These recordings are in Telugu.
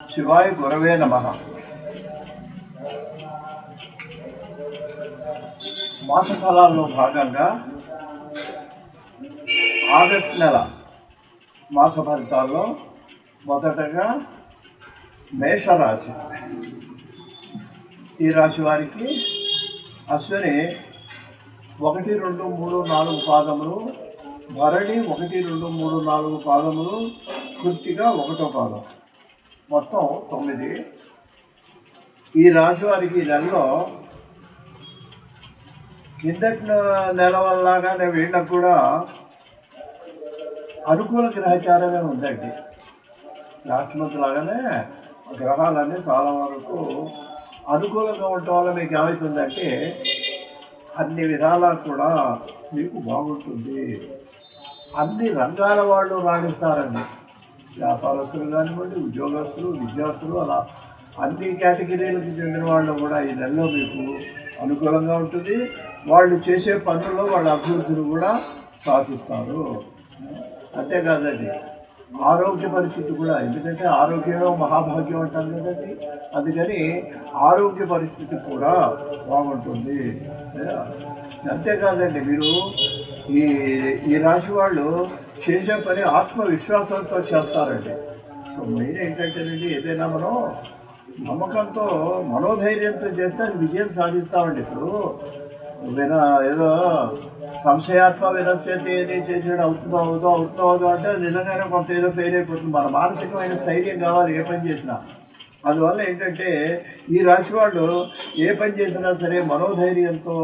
శివాయ గురవే నమ. మాసఫలాల్లో భాగంగా ఆగస్టు నెల మాస ఫలితాల్లో మొదటగా మేషరాశి. ఈ రాశి వారికి అశ్విని ఒకటి రెండు మూడు నాలుగు పాదములు భరణి ఒకటి రెండు మూడు నాలుగు పాదములు కృత్తిగా ఒకటో పాదం. మొత్తం తొమ్మిది. ఈ రాశి వారికి ఈ నెలలో కిందటి నెల వల్లగానే వీళ్ళకు కూడా అనుకూల గ్రహచారమే ఉందండి. లాస్ట్ మంత్ లాగానే గ్రహాలన్నీ చాలా వరకు అనుకూలంగా ఉండటం వల్ల మీకు ఏమవుతుందంటే అన్ని విధాలా కూడా మీకు బాగుంటుంది. అన్ని రంగాల వాళ్ళు రాణిస్తారండి. వ్యాపారస్తులు కానివ్వండి ఉద్యోగస్తులు విద్యార్థులు అలా అన్ని కేటగిరీలకు చెందిన వాళ్ళు కూడా ఈ నెలలో మీకు అనుకూలంగా ఉంటుంది. వాళ్ళు చేసే పనుల్లో వాళ్ళ అభివృద్ధిని కూడా సాధిస్తారు. అంతేకాదండి ఆరోగ్య పరిస్థితి కూడా ఎందుకంటే ఆరోగ్యమే మహాభాగ్యం అంటాం కదండి. అందుకని ఆరోగ్య పరిస్థితి కూడా బాగుంటుంది. అంతేకాదండి మీరు ఈ ఈ రాశి వాళ్ళు చేసే పని ఆత్మవిశ్వాసంతో చేస్తారండి. సో మెయిన్ ఏంటంటేనండి ఏదైనా మనం నమ్మకంతో మనోధైర్యంతో చేస్తే అది విజయం సాధిస్తామండి ఇప్పుడు. విన ఏదో సంశయాత్మ వినశ్యతి అని చేసాడు అవుతుందో అవుతుందో అవుతుందో అవుతుందో అంటే నిజంగానే కొంత ఏదో ఫెయిల్ అయిపోతుంది. మన మానసికమైన స్థైర్యం కావాలి ఏ పని చేసినా. అందువల్ల ఏంటంటే ఈ రాశి వాళ్ళు ఏ పని చేసినా సరే మనోధైర్యంతో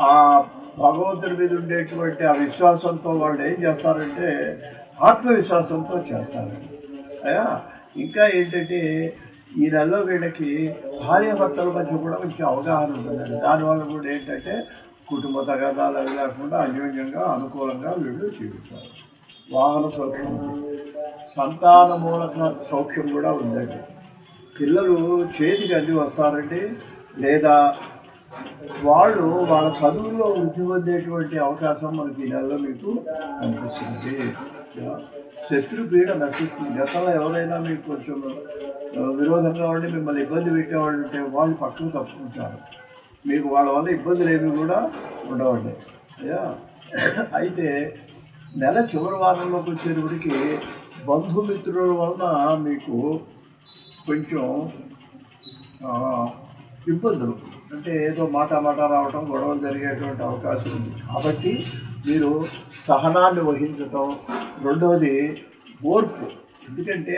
ఆ భగవంతుడి మీద ఉండేటువంటి ఆ విశ్వాసంతో వాళ్ళు ఏం చేస్తారంటే ఆత్మవిశ్వాసంతో చేస్తారు. అయ్యా ఇంకా ఏంటంటే ఈ నెలలో వీళ్ళకి భార్యాభర్తల మధ్య కూడా మంచి అవగాహన ఉంటుందండి. దానివల్ల కూడా ఏంటంటే కుటుంబ తగాదాలు అవి లేకుండా అన్యోన్యంగా అనుకూలంగా వీళ్ళు జీవిస్తారు. వాహన సౌఖ్యం సంతాన మూలక సౌఖ్యం కూడా ఉందండి. పిల్లలు చేతికి అన్ని వస్తారండి. లేదా వాళ్ళు వాళ్ళ చదువుల్లో వృద్ధి పొందేటువంటి అవకాశం మనకి ఈ నెలలో మీకు కనిపిస్తుంది. శత్రు పీడ నశిస్తుంది. గతంలో ఎవరైనా మీకు కొంచెం విరోధంగా ఉండి మిమ్మల్ని ఇబ్బంది పెట్టేవాళ్ళు ఉంటే వాళ్ళు పక్కకు తప్పుకుంటారు. మీకు వాళ్ళ వల్ల ఇబ్బందులు ఏమి కూడా ఉండవండి. అయితే నెల చివరి వారంలోకి వచ్చేటప్పటికి బంధుమిత్రుల వలన మీకు కొంచెం ఇబ్బందులు. అంటే ఏదో మాట మాట రావటం గొడవలు జరిగేటువంటి అవకాశం ఉంది. కాబట్టి మీరు సహనాన్ని వహించటం. రెండవది ఓర్పు. ఎందుకంటే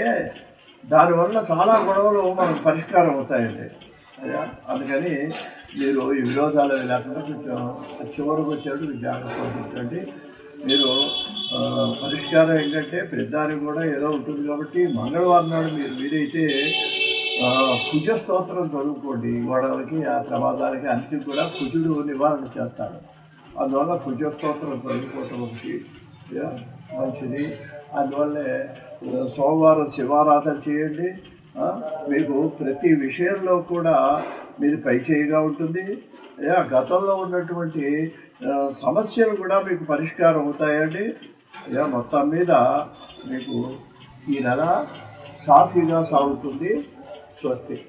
దానివల్ల చాలా గొడవలు మనకు పరిష్కారం అవుతాయండి. అందుకని మీరు ఈ విరోధాలు లేకుండా కొంచెం చివరకు వచ్చేటప్పుడు జాగ్రత్త వహించండి మీరు పరిష్కారం ఏంటంటే పెద్దానికి కూడా ఏదో ఉంటుంది కాబట్టి మంగళవారం నాడు మీరు మీరైతే కుజ స్తోత్రం చదువుకోండి. గొడవలకి ఆ ప్రమాదాలకి అన్నిటికి కూడా కుజుడు నివారణ చేస్తాడు. అందువల్ల కుజ స్తోత్రం చదువుకోవటం ఒకటి యా, మంచిది. అందువల్లే సోమవారం శివారాధన చేయండి. మీకు ప్రతి విషయంలో కూడా మీది పైచేయిగా ఉంటుంది. యా, గతంలో ఉన్నటువంటి సమస్యలు కూడా మీకు పరిష్కారం అవుతాయండి. యా, మొత్తం మీద మీకు ఈ నెల సాఫీగా సాగుతుంది. Suerte.